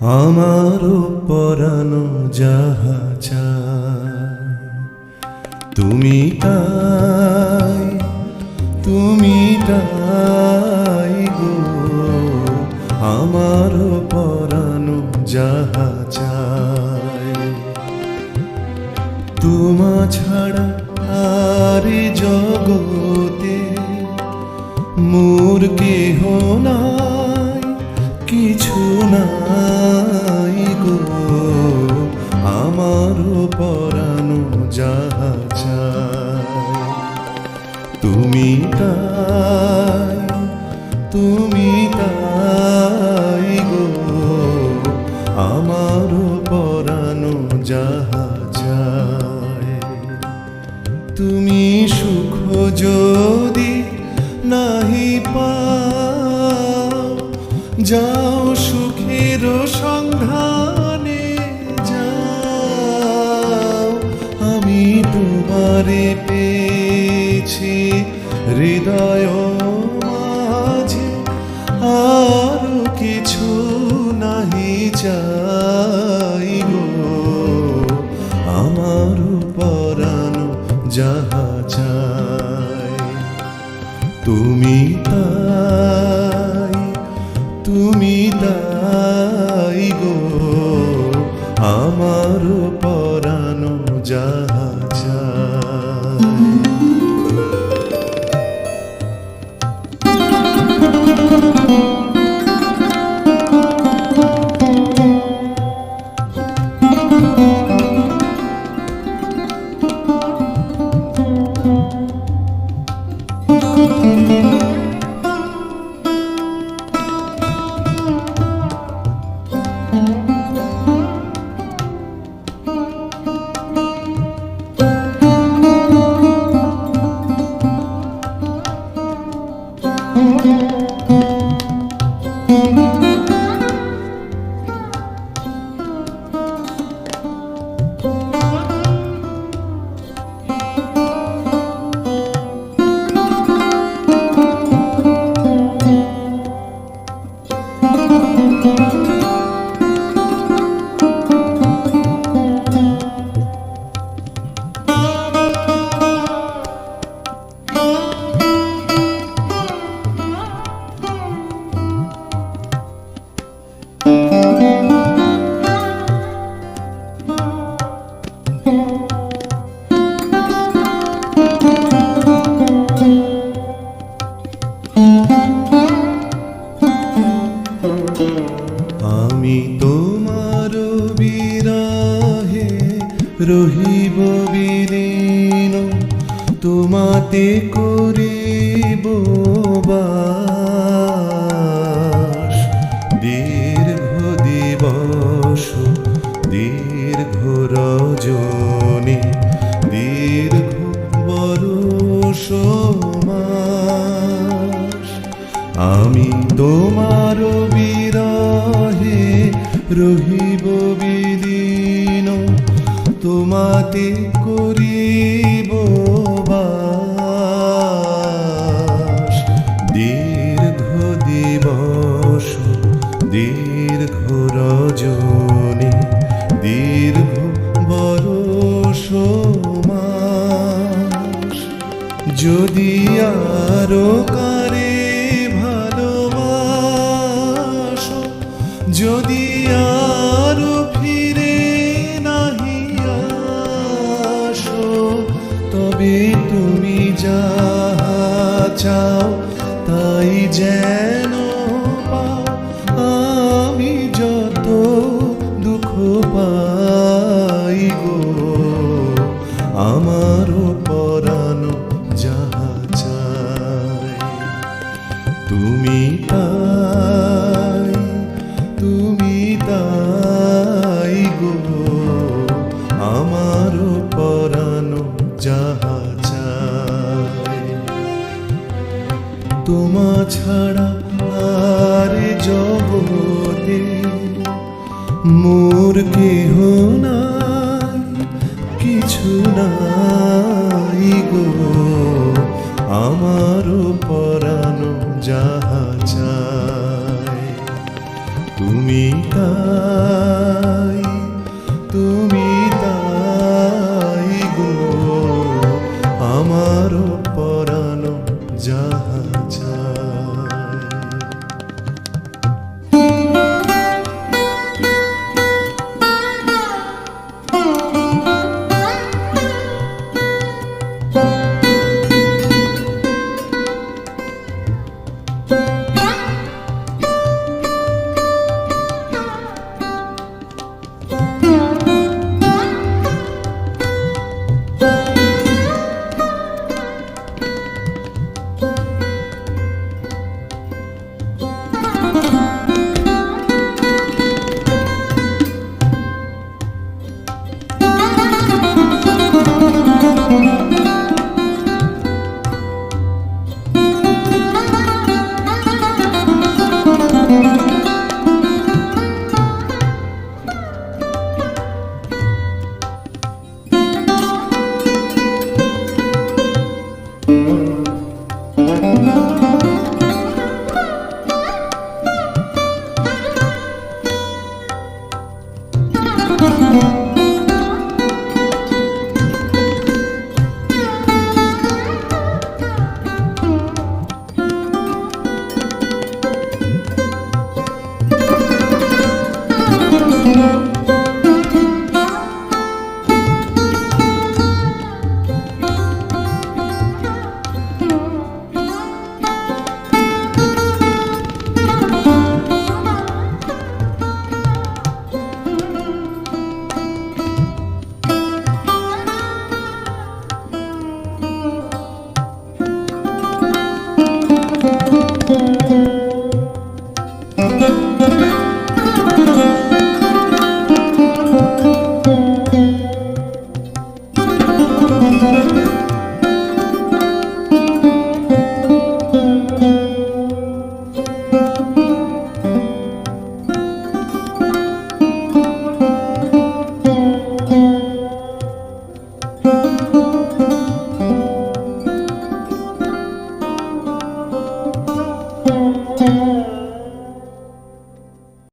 আমারও পরানো যাহা তুমি তাই তুমি তাই গো। আমারও পরানো যাহা তোমা ছাড়া আর জগতে মোর কেহ নাই। কিছু নাই গো। আমার পরানো যাহা তুমি তাই তুমি তাই গো। আমার পরানো যাহা তুমি সুখ যদি নাহি পা যাও সুখের সন্ধানে যাও। আমি তোমারে পেয়েছি হৃদয় মাঝে আর কিছু নাহি চাই তাই গো। আমার পরানো যাহা চাই। আমি তোমার বিরাহে রহিব বিলীন, তোমাতে করিব দীর্ঘ দিবস, দীর্ঘ রজনী, দীর্ঘ বরষ আমি তোমার বিরহে রহিব বিলীন তোমাতে করিব দীর্ঘ দিবস দীর্ঘ রজনী দীর্ঘ বরষ মাস। যদি আরও কারে যদি আরও ফিরে নাহি আসো, তবে তুমি যাহা চাও তাই যেন পাও। আমি যত দুঃখ পাই গো আমার মোর কেহ নাই কিছু নাই গো। আমার পরানো যাহা চায় তুমি তার